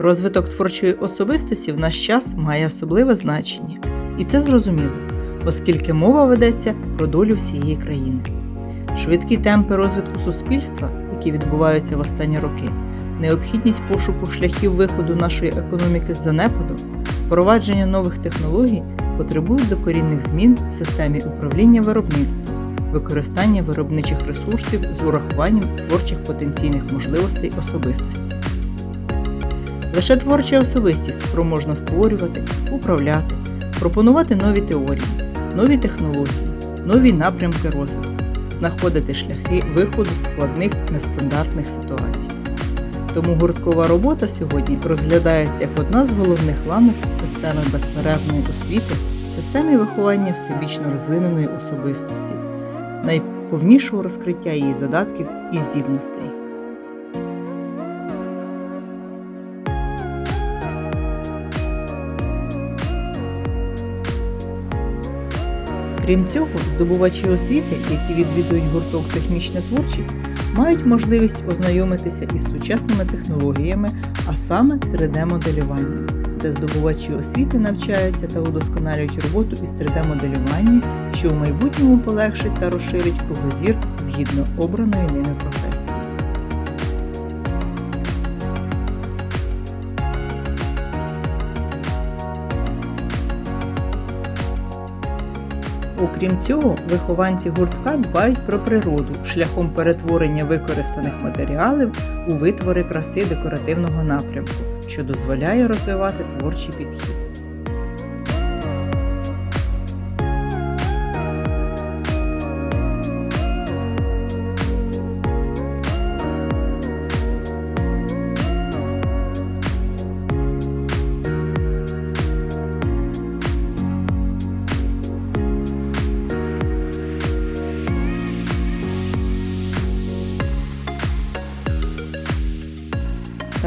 Розвиток творчої особистості в наш час має особливе значення, і це зрозуміло, оскільки мова ведеться про долю всієї країни. Швидкі темпи розвитку суспільства, які відбуваються в останні роки, необхідність пошуку шляхів виходу нашої економіки з занепаду, впровадження нових технологій потребують докорінних змін в системі управління виробництвом, використання виробничих ресурсів з урахуванням творчих потенційних можливостей особистості. Лише творча особистість спроможна створювати, управляти, пропонувати нові теорії, нові технології, нові напрямки розвитку, знаходити шляхи виходу з складних нестандартних ситуацій. Тому гурткова робота сьогодні розглядається як одна з головних ланок системи безперервної освіти, системи виховання всебічно розвиненої особистості, найповнішого розкриття її задатків і здібностей. Крім цього, здобувачі освіти, які відвідують гурток технічна творчість, мають можливість ознайомитися із сучасними технологіями, а саме 3D-моделюванням, де здобувачі освіти навчаються та удосконалюють роботу із 3D-моделювання, що в майбутньому полегшить та розширить кругозір згідно обраної ними професії. Окрім цього, вихованці гуртка дбають про природу шляхом перетворення використаних матеріалів у витвори краси декоративного напрямку, що дозволяє розвивати творчий підхід.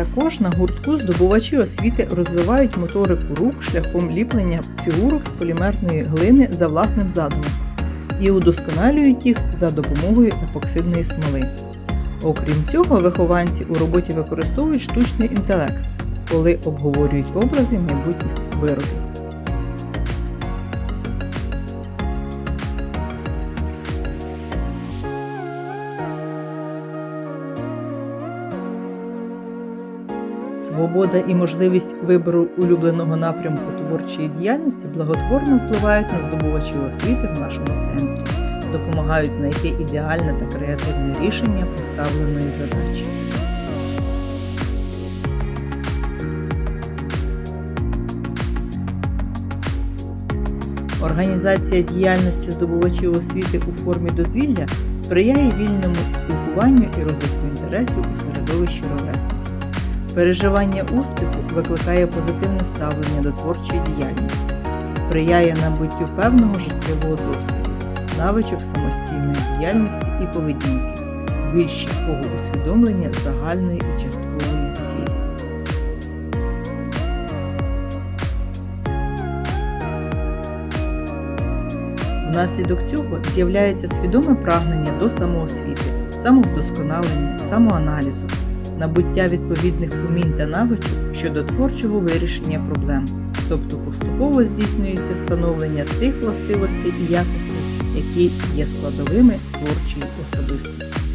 Також на гуртку здобувачі освіти розвивають моторику рук шляхом ліплення фігурок з полімерної глини за власним задумом і удосконалюють їх за допомогою епоксидної смоли. Окрім цього, вихованці у роботі використовують штучний інтелект, коли обговорюють образи майбутніх виробів. Свобода і можливість вибору улюбленого напрямку творчої діяльності благотворно впливають на здобувачів освіти в нашому центрі, допомагають знайти ідеальне та креативне рішення поставленої задачі. Організація діяльності здобувачів освіти у формі дозвілля сприяє вільному спілкуванню і розвитку інтересів у середовищі ровесників. Переживання успіху викликає позитивне ставлення до творчої діяльності, сприяє набуттю певного життєвого досвіду, навичок самостійної діяльності і поведінки, більш чіткого усвідомлення загальної і часткової цілі. Внаслідок цього з'являється свідоме прагнення до самоосвіти, самовдосконалення, самоаналізу, набуття відповідних умінь та навичок щодо творчого вирішення проблем, тобто поступово здійснюється становлення тих властивостей і якостей, які є складовими творчої особистості.